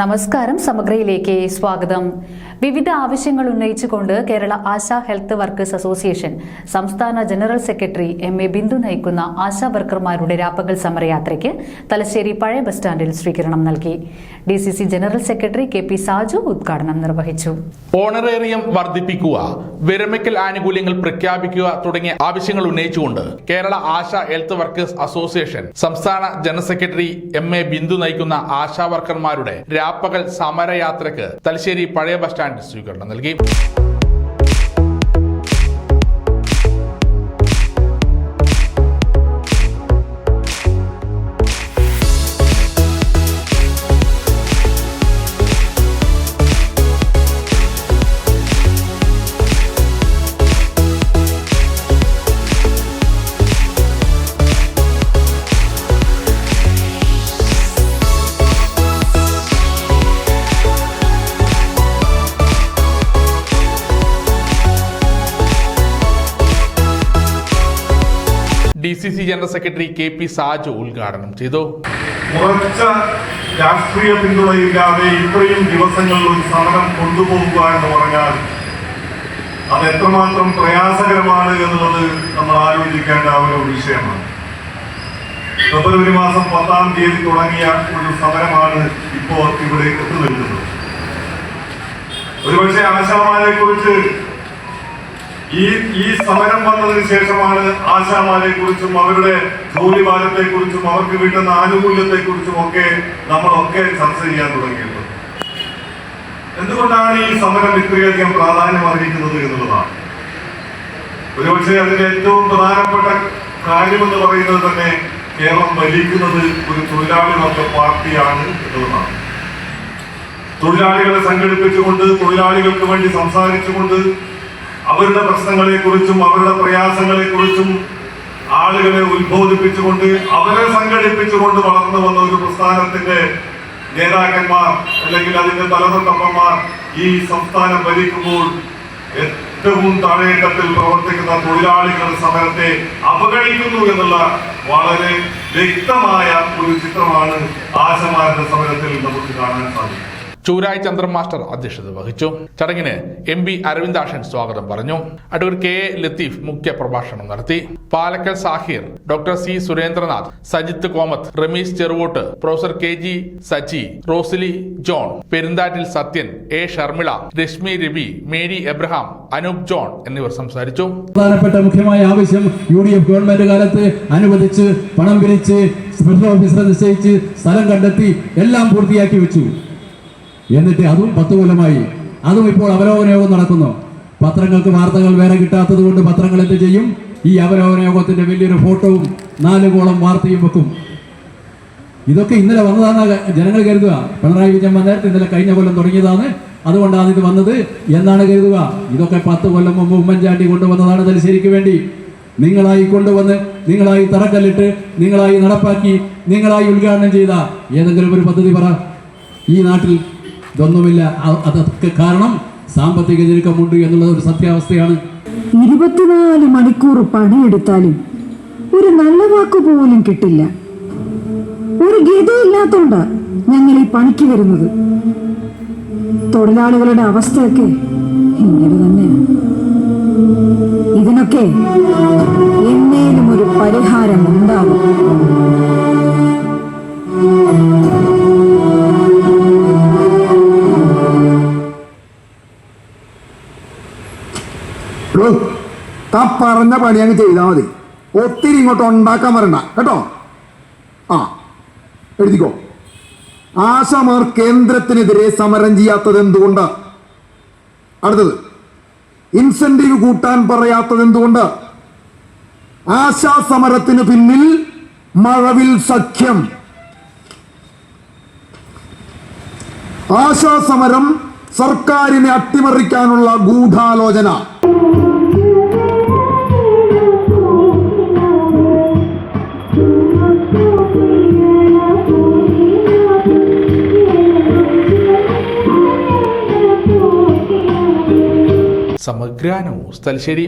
നമസ്കാരം സമഗ്രയിലേക്ക് സ്വാഗതം. വിവിധ ആവശ്യങ്ങൾ ഉന്നയിച്ചുകൊണ്ട് Kerala Asha health workers association സംസ്ഥാന general secretary M A Bindu നയിക്കുന്ന ആശാ വർക്കർമാരുടെ രാപ്പകൽ സമരയാത്രയ്ക്ക് തലശ്ശേരി പഴയ ബസ് സ്റ്റാൻഡിൽ സ്വീകരണം നൽകി. D C C general secretary K P Saju ഉദ്ഘാടനം നിർവഹിച്ചു. ഓണറേറിയം വർദ്ധിപ്പിക്കുക വിരമിക്കൽ ആനുകൂല്യങ്ങൾ പ്രഖ്യാപിക്കുക തുടങ്ങിയ ആവശ്യങ്ങൾ ഉന്നയിച്ചുകൊണ്ട് Kerala Asha health workers association സംസ്ഥാന general secretary M A Bindu നയിക്കുന്ന ആശാ വർക്കർമാരുടെ രാപ്പകൽ സമരയാത്രയ്ക്ക് തലശ്ശേരി പഴയ ബസ് സ്റ്റാൻഡ് സ്വീകരണം നൽകി. D C C general secretary K P Saju ഉദ്ഘാടനം ചെയ്തു. ഉറച്ച രാഷ്ട്രീയ പിന്തുണയില്ലാതെ ഇത്രയും ദിവസങ്ങളിൽ ഒരു സമരം കൊണ്ടുപോകുക എന്ന് പറഞ്ഞാൽ അത് എത്രമാത്രം പ്രയാസകരമാണ് എന്നുള്ളത് നമ്മൾ ആലോചിക്കേണ്ട ഒരു വിഷയമാണ്. ഫെബ്രുവരി മാസം പത്താം തീയതി തുടങ്ങിയ ഒരു സമരമാണ് ഇപ്പോൾ ഇവിടെ എത്തി ഒരുപക്ഷെ ആശാമാരെ കുറിച്ച് ഈ ഈ സമരം വന്നതിന് ശേഷമാണ് ആശാമാരെ കുറിച്ചും അവരുടെ ജോലിഭാരത്തെ കുറിച്ചും അവർക്ക് കിട്ടുന്ന ആനുകൂല്യത്തെ കുറിച്ചും ഒക്കെ നമ്മളൊക്കെ ചർച്ച ചെയ്യാൻ തുടങ്ങിയത്. എന്തുകൊണ്ടാണ് ഈ സമരം ഇത്രയധികം പ്രാധാന്യം അറിയിക്കുന്നത് എന്നുള്ളതാണ്. ഒരുപക്ഷെ അതിന്റെ ഏറ്റവും പ്രധാനപ്പെട്ട കാര്യമെന്ന് പറയുന്നത് തന്നെ കേരളം ഭരിക്കുന്നത് ഒരു തൊഴിലാളി വർഗ പാർട്ടിയാണ് എന്നുള്ളതാണ്. തൊഴിലാളികളെ സംഘടിപ്പിച്ചുകൊണ്ട് തൊഴിലാളികൾക്ക് വേണ്ടി സംസാരിച്ചുകൊണ്ട് അവരുടെ പ്രശ്നങ്ങളെ കുറിച്ചും അവരുടെ പ്രയാസങ്ങളെ കുറിച്ചും ആളുകളെ ഉത്ബോധിപ്പിച്ചുകൊണ്ട് അവരെ സംഘടിപ്പിച്ചുകൊണ്ട് വളർന്നു വന്ന ഒരു പ്രസ്ഥാനത്തിന്റെ നേതാക്കന്മാർ അല്ലെങ്കിൽ അതിന്റെ തലതൊട്ടമ്മമാർ ഈ സംസ്ഥാനം ഭരിക്കുമ്പോൾ ഏറ്റവും താഴേട്ടത്തിൽ പ്രവർത്തിക്കുന്ന തൊഴിലാളികളുടെ സമരത്തെ അവഗണിക്കുന്നു എന്നുള്ള വളരെ വ്യക്തമായ ഒരു ചിത്രമാണ് ആശമാരുടെ സമരത്തിൽ നമുക്ക് കാണാൻ സാധിക്കും ചൂരായി ചന്ദ്രൻ മാസ്റ്റർ അധ്യക്ഷത വഹിച്ചു. ചടങ്ങിന് എം പി അരവിന്ദാഷൻ സ്വാഗതം പറഞ്ഞു. അടൂർ കെ എ ലത്തീഫ് മുഖ്യ പ്രഭാഷണം നടത്തി. Palakkal Sahir doctor C Surendranath Sajith Komath Rameez Cheruvot professor K G Saji Rosily John Perunthattil Sathyan A Sharmila Reshmi Ravi Mary Abraham Anoop John എന്നിവർ സംസാരിച്ചു. പ്രധാനപ്പെട്ട മുഖ്യമായ ആവശ്യം യു ഡി എഫ് ഗവൺമെന്റ് കാലത്ത് അനുവദിച്ച് പണം പിരിച്ച് സ്ഥലം കണ്ടെത്തി എല്ലാം പൂർത്തിയാക്കി വെച്ചു. എന്നിട്ട് അതും പത്ത് കൊല്ലമായി. അതും ഇപ്പോൾ അവലോകന യോഗം നടക്കുന്നു. പത്രങ്ങൾക്ക് വാർത്തകൾ വേറെ കിട്ടാത്തത് കൊണ്ട് പത്രങ്ങൾ എന്ത് ചെയ്യും? ഈ അവലോകന യോഗത്തിന്റെ വലിയൊരു ഫോട്ടോവും നാല് കോളം വാർത്തയും വെക്കും. ഇതൊക്കെ ഇന്നലെ വന്നതാണ് ജനങ്ങൾ കരുതുക. പിണറായി വിജയൻ വന്നേരത്ത് ഇന്നലെ കഴിഞ്ഞ കൊല്ലം തുടങ്ങിയതാണ്. അതുകൊണ്ടാണ് ഇത് വന്നത് എന്നാണ് കരുതുക. ഇതൊക്കെ പത്ത് കൊല്ലം മുമ്പ് ഉമ്മൻചാണ്ടി കൊണ്ടുവന്നതാണ് തലശ്ശേരിക്ക് വേണ്ടി. നിങ്ങളായി കൊണ്ടുവന്ന് നിങ്ങളായി തറക്കല്ലിട്ട് നിങ്ങളായി നടപ്പാക്കി നിങ്ങളായി ഉദ്ഘാടനം ചെയ്ത ഏതെങ്കിലും ഒരു പദ്ധതി പറ. ഈ നാട്ടിൽ ഇതൊന്നുമില്ല. അതൊക്കെ കാരണം സാമ്പത്തിക ഞെരുക്കമുണ്ട് എന്നുള്ളത് ഒരു സത്യാവസ്ഥയാണ്. ഇരുപത്തിനാല് മണിക്കൂർ പണിയെടുത്താലും ഒരു നല്ല വാക്ക് പോലും കിട്ടില്ല. ഒരു ഗതിയില്ലാത്തോണ്ടാ ഞങ്ങൾ ഈ പണിക്ക് വരുന്നത്. തൊഴിലാളികളുടെ അവസ്ഥയൊക്കെ ഇങ്ങനെ തന്നെയാണ്. ഇതിനൊക്കെ എന്നേലും ഒരു പരിഹാരം ഉണ്ടാകും താൻ പറഞ്ഞ പണി അങ്ങ് ചെയ്താൽ മതി. ഒത്തിരി ഇങ്ങോട്ട് ഉണ്ടാക്കാൻ വരണ്ട. കേട്ടോ? ആ എഴുതിക്കോ. ആശമാർ കേന്ദ്രത്തിനെതിരെ സമരം ചെയ്യാത്തത് എന്തുകൊണ്ട്? അടുത്തത്. ഇൻസെന്റീവ് കൂട്ടാൻ പറയാത്തത് എന്തുകൊണ്ട്? ആശാ സമരത്തിന് പിന്നിൽ മഴവിൽ സഖ്യം. ആശാസമരം സർക്കാരിനെ അട്ടിമറിക്കാനുള്ള ഗൂഢാലോചന. സമഗ്ര ന്യൂസ് തലശ്ശേരി